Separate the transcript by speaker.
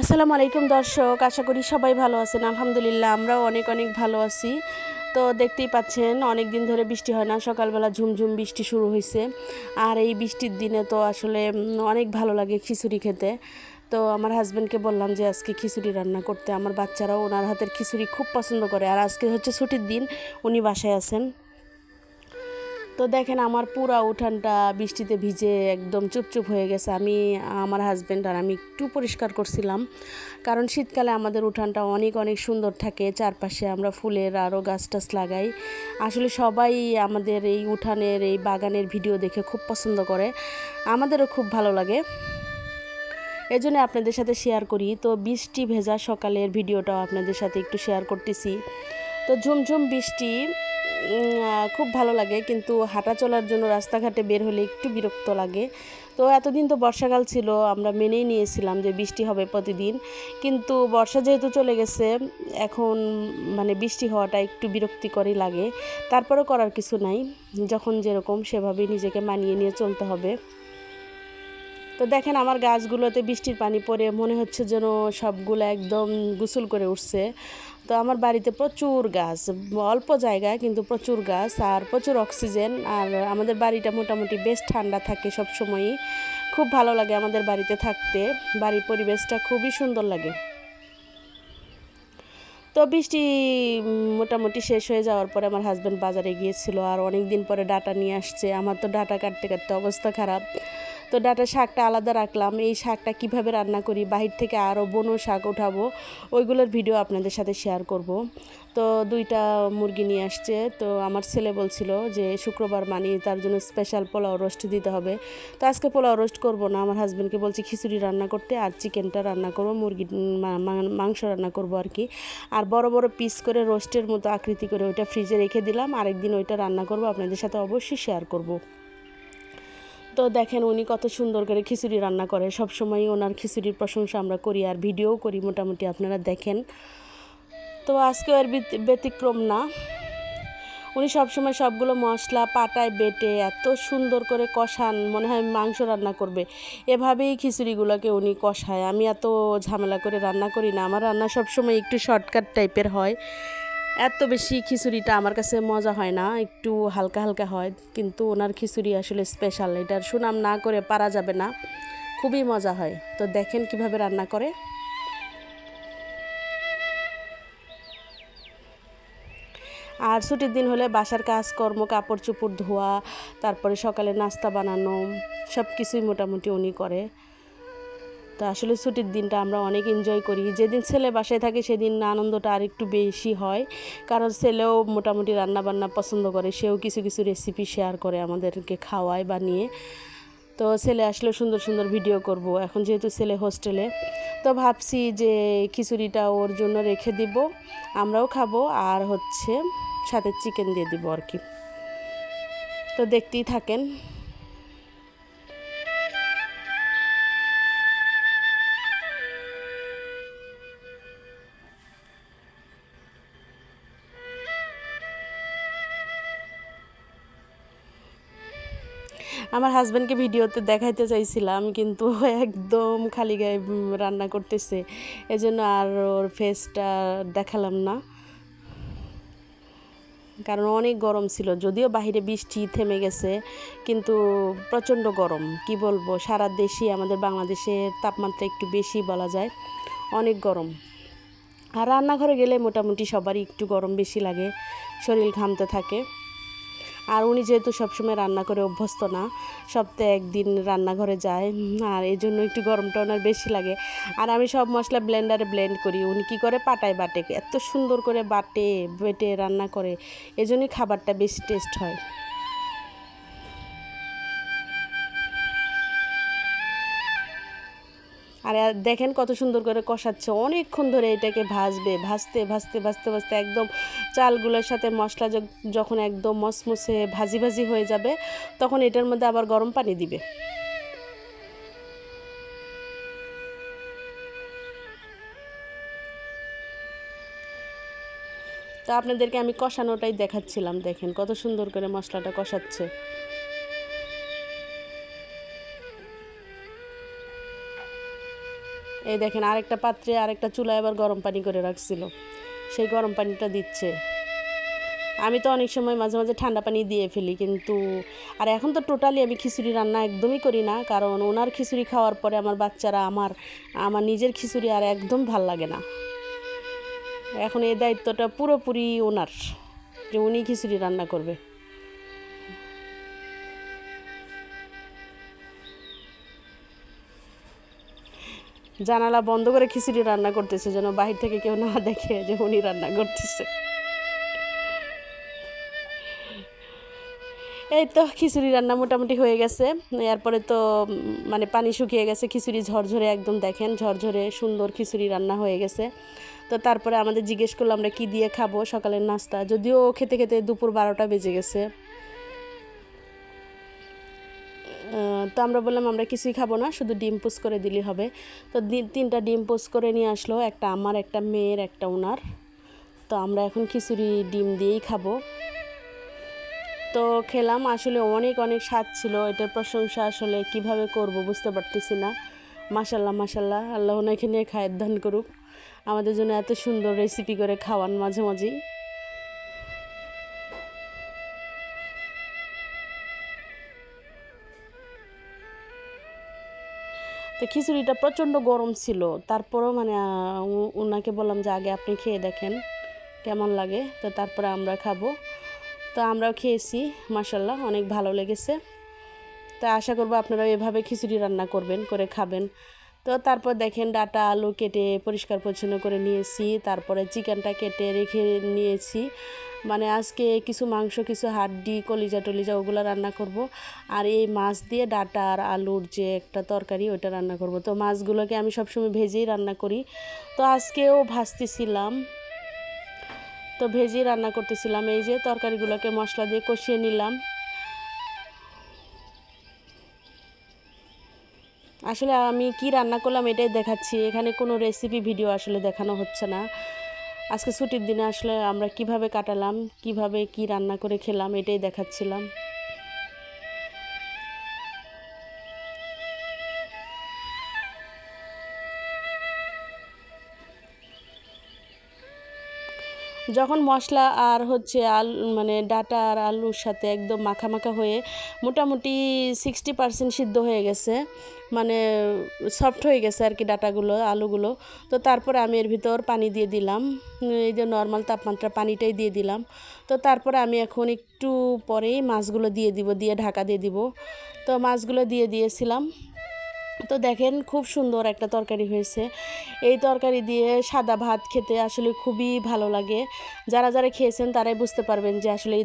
Speaker 1: আসসালামু আলাইকুম দর্শক, আশা করি সবাই ভালো আছেন। আলহামদুলিল্লাহ, আমরাও অনেক অনেক ভালো আছি। তো দেখতেই পাচ্ছেন অনেক দিন ধরে বৃষ্টি হয় না, সকালবেলা ঝুমঝুম বৃষ্টি শুরু হয়েছে। আর এই বৃষ্টির দিনে তো আসলে অনেক ভালো লাগে খিচুড়ি খেতে। তো আমার হাজব্যান্ডকে বললাম যে, আজকে খিচুড়ি রান্না করতে। আমার বাচ্চারাও ওনার হাতের খিচুড়ি খুব পছন্দ করে। আর আজকে হচ্ছে ছুটির দিন, উনি বাসায় আছেন। তো দেখেন আমার পুরা উঠানটা বৃষ্টিতে ভিজে একদম চুপচুপ হয়ে গেছে। আমি, আমার হাজব্যান্ড আর আমি একটু পরিষ্কার করছিলাম। কারণ শীতকালে আমাদের উঠানটা অনেক অনেক সুন্দর থাকে। চারপাশে আমরা ফুলের আরও গাছ টাছ লাগাই। আসলে সবাই আমাদের এই উঠানের, এই বাগানের ভিডিও দেখে খুব পছন্দ করে। আমাদেরও খুব ভালো লাগে। এই জন্য আপনাদের সাথে শেয়ার করি। তো বৃষ্টি ভেজা সকালের ভিডিওটাও আপনাদের সাথে একটু শেয়ার করতেছি। তো ঝুমঝুম বৃষ্টি খুব ভালো লাগে, কিন্তু হাঁটা চলার জন্য রাস্তাঘাটে বের হলে একটু বিরক্ত লাগে। তো এতদিন তো বর্ষাকাল ছিল, আমরা মেনেই নিয়েছিলাম যে বৃষ্টি হবে প্রতিদিন। কিন্তু বর্ষা যেহেতু চলে গেছে, এখন মানে বৃষ্টি হওয়াটা একটু বিরক্তিকরই লাগে। তারপরেও করার কিছু নাই, যখন যেরকম সেভাবেই নিজেকে মানিয়ে নিয়ে চলতে হবে। তো দেখেন আমার গাছগুলোতে বৃষ্টির পানি পড়ে, মনে হচ্ছে যেন সবগুলো একদম গোসল করে উঠছে। তো আমার বাড়িতে প্রচুর গাছ, অল্প জায়গায় কিন্তু প্রচুর গাছ আর প্রচুর অক্সিজেন। আর আমাদের বাড়িটা মোটামুটি বেশ ঠান্ডা থাকে সব সময়ই খুব ভালো লাগে আমাদের বাড়িতে থাকতে, বাড়ির পরিবেশটা খুবই সুন্দর লাগে। তো বৃষ্টি মোটামুটি শেষ হয়ে যাওয়ার পরে আমার হাজব্যান্ড বাজারে গিয়েছিল আর অনেক দিন পরে ডাটা নিয়ে আসছে। আমার তো ডাটা কাটতে কাটতে অবস্থা খারাপ। তো ডাটা শাকটা আলাদা রাখলাম। এই শাকটা কীভাবে রান্না করি, বাহির থেকে আরও বনো শাক উঠাবো ওইগুলোর ভিডিও আপনাদের সাথে শেয়ার করব। তো দুইটা মুরগি নিয়ে আসছে। তো আমার ছেলে বলছিল যে, শুক্রবার মানি, তার জন্য স্পেশাল পোলাও রোস্ট দিতে হবে। তো আজকে পোলাও রোস্ট করব না। আমার হাজব্যান্ডকে বলছি, খিচুড়ি রান্না করতে আর চিকেনটা রান্না করব মুরগি মাংস রান্না করব আর কি। আর বড় বড় পিস করে রোস্টের মতো আকৃতি করে ওইটা ফ্রিজে রেখে দিলাম। আরেকদিন ওইটা রান্না করব, আপনাদের সাথে অবশ্যই শেয়ার করব। তো দেখেন উনি কত সুন্দর করে খিচুড়ি রান্না করে। সব সময় ওনার খিচুড়ির প্রশংসা আমরা করি আর ভিডিও করি মোটামুটি, আপনারা দেখেন। তো আজকেও আর ব্যতি- ব্যতিক্রম না। উনি সবসময় সবগুলো মশলা পাটায় বেটে এত সুন্দর করে কষান, মনে হয় মাংস রান্না করবে। এভাবেই খিচুড়িগুলোকে উনি কষায়। আমি এত ঝামেলা করে রান্না করি না। আমার রান্না সবসময় একটু শর্টকাট টাইপের হয়। এত বেশি খিচুড়িটা আমার কাছে মজা হয় না, একটু হালকা হালকা হয়, কিন্তু ওনার খিচুড়ি আসলে স্পেশাল এটার সুনাম না করে পারা যাবে না, খুবই মজা হয়। তো দেখেন কীভাবে রান্না করে। আর ছুটির দিন হলে বাসার কাজকর্ম কাপড় চোপড় ধোয়া, তারপরে সকালে নাস্তা বানানো সব কিছুই মোটামুটি উনি করে। তো আসলে ছুটির দিনটা আমরা অনেক এনজয় করি। যেদিন ছেলে বাসায় থাকে, সেদিন আনন্দটা আর একটু বেশি হয়। কারণ ছেলেও মোটামুটি রান্না বান্না পছন্দ করে, সেও কিছু কিছু রেসিপি শেয়ার করে আমাদেরকে খাওয়ায়, বানিয়ে। তো ছেলে আসলে সুন্দর সুন্দর ভিডিও করব। এখন যেহেতু ছেলে হোস্টেলে তো ভাবছি যে খিচুড়িটা ওর জন্য রেখে দিব, আমরাও খাব, আর হচ্ছে সাথে চিকেন দিয়ে দিব আর কি। তো দেখতেই থাকেন। আমার হাজব্যান্ডকে ভিডিওতে দেখাইতে চাইছিলাম, কিন্তু একদম খালি গায়ে রান্না করতেছে। এজন্য আর ওর ফেসটা দেখালাম না। কারণ অনেক গরম ছিল, যদিও বাইরে বৃষ্টি থেমে গেছে, কিন্তু প্রচণ্ড গরম। কি বলব, সারা দেশই আমাদের বাংলাদেশের তাপমাত্রা একটু বেশি বলা যায়, অনেক গরম। আর রান্নাঘরে গেলে মোটামুটি সবারই একটু গরম বেশি লাগে, শরীর ঘামতে থাকে। আর উনি যেহেতু সবসময় রান্না করে অভ্যস্ত না, সপ্তাহে একদিন রান্নাঘরে যায়, আর এই জন্য একটু গরমটা ওনার বেশি লাগে। আর আমি সব মশলা ব্লেন্ডারে ব্লেন্ড করি, উনি কী করে? পাটায় বাটে, এত সুন্দর করে বাটে, বেটে রান্না করে, এজন্যই খাবারটা বেশি টেস্ট হয়। আর দেখেন কত সুন্দর করে কষাচ্ছে। অনেকক্ষণ ধরে এটাকে ভাজবে, ভাজতে ভাজতে ভাজতে ভাজতে একদম চালগুলোর সাথে মশলা যখ- যখন একদম মসমসে ভাজি ভাজি হয়ে যাবে, তখন এটার মধ্যে আবার গরম পানি দিবে। তো আপনাদেরকে আমি কষানোটাই দেখাচ্ছিলাম, দেখেন কত সুন্দর করে মশলাটা কষাচ্ছে। এই দেখেন, আরেকটা পাত্রে আরেকটা চুলায় আবার গরম পানি করে রাখছিল। সেই গরম পানিটা দিচ্ছে। আমি তো অনেক সময় মাঝে মাঝে ঠান্ডা পানি দিয়ে ফেলি, কিন্তু আর এখন তো টোটালি আমি খিচুড়ি রান্না একদমই করি না, কারণ ওনার খিচুড়ি খাওয়ার পরে আমার বাচ্চারা আমার আমার নিজের খিচুড়ি আর একদম ভালো লাগে না। এখন এই দায়িত্বটা পুরোপুরি ওনার, যে উনি খিচুড়ি রান্না করবে। জানালা বন্ধ করে খিচুড়ি রান্না করতেছে, যেন বাহির থেকে কেউ না দেখে যে উনি রান্না করতেছে। এই তো খিচুড়ি রান্না মোটামুটি হয়ে গেছে। এরপরে তো মানে পানি শুকিয়ে গেছে, খিচুড়ি ঝরঝরে একদম দেখেন, ঝরঝরে সুন্দর খিচুড়ি রান্না হয়ে গেছে। তো তারপরে আমাদের জিজ্ঞেস করল, আমরা কি দিয়ে খাব সকালের নাস্তা? যদিও খেতে খেতে দুপুর বারোটা বেজে গেছে। তো আমরা বললাম, আমরা কিছুই খাব না, শুধু ডিম পোস করে দিলেই হবে। তো তিনটা ডিম পোস করে নিয়ে আসলো, একটা আমার, একটা মেয়ের, একটা ওনার। তো আমরা এখন খিচুড়ি, ডিম দিয়েই খাব। তো খেলাম, আসলে অনেক অনেক স্বাদ ছিল। এটার প্রশংসা আসলে কীভাবে করব বুঝতে পারতেছি না। মাশাল্লাহ মাশাল্লাহ, আল্লাহ ওনাকে নিয়ে খায়ের দান করুক। আমাদের জন্য এত সুন্দর রেসিপি করে খাওয়ান মাঝে, মাঝেই। তো খিচুড়িটা প্রচণ্ড গরম ছিল। তারপরও মানে ওনাকে বললাম যে, আগে আপনি খেয়ে দেখেন কেমন লাগে। তো তারপরে আমরা খাব। তো আমরাও খেয়েছি মাসাল্লাহ অনেক ভালো লেগেছে। তা আশা করব আপনারাও এভাবে খিচুড়ি রান্না করবেন, করে খাবেন। তো তারপর দেখেন ডাটা, আলু কেটে পরিষ্কার পরিচ্ছন্ন করে নিয়েছি। তারপরে চিকেনটা কেটে রেখে নিয়েছি। মানে আজকে কিছু মাংস, কিছু হাড্ডি, কলিজা টলিজা ওগুলো রান্না করব। আর এই মাছ দিয়ে ডাটা আর আলুর যে একটা তরকারি, ওইটা রান্না করব। তো মাছগুলোকে আমি সবসময় ভেজেই রান্না করি। তো আজকেও ভাজতেছিলাম। তো ভেজেই রান্না করতেছিলাম। এই যে তরকারিগুলোকে মশলা দিয়ে কষিয়ে নিলাম। আসলে আমি কি রান্না করলাম এটাই দেখাচ্ছি। এখানে কোনো রেসিপি ভিডিও আসলে দেখানো হচ্ছে না। আজকে ছুটির দিনে আসলে আমরা কীভাবে কাটালাম, কীভাবে কি রান্না করে খেলাম এটাই দেখাচ্ছিলাম। যখন মশলা আর হচ্ছে আলু মানে ডাটা আর আলুর সাথে একদম মাখা হয়ে মোটামুটি সিক্সটি পার্সেন্ট সিদ্ধ হয়ে গেছে মানে সফট হয়ে গেছে আর কি ডাটাগুলো, আলুগুলো, তো তারপরে আমি এর ভিতর পানি দিয়ে দিলাম, এই যে নর্মাল তাপমাত্রা পানিটাই দিয়ে দিলাম, তো তারপরে আমি এখন একটু পরেই মাছগুলো দিয়ে দিব, দিয়ে ঢাকা দিয়ে দিব, তো মাছগুলো দিয়ে দিয়েছিলাম তো দেখেন খুব সুন্দর একটা তরকারি হয়েছে। এই তরকারি দিয়ে সাদা ভাত খেতে আসলে খুবই ভালো লাগে। যারা যারা খেয়েছেন তারাই বুঝতে পারবেন যে আসলে এই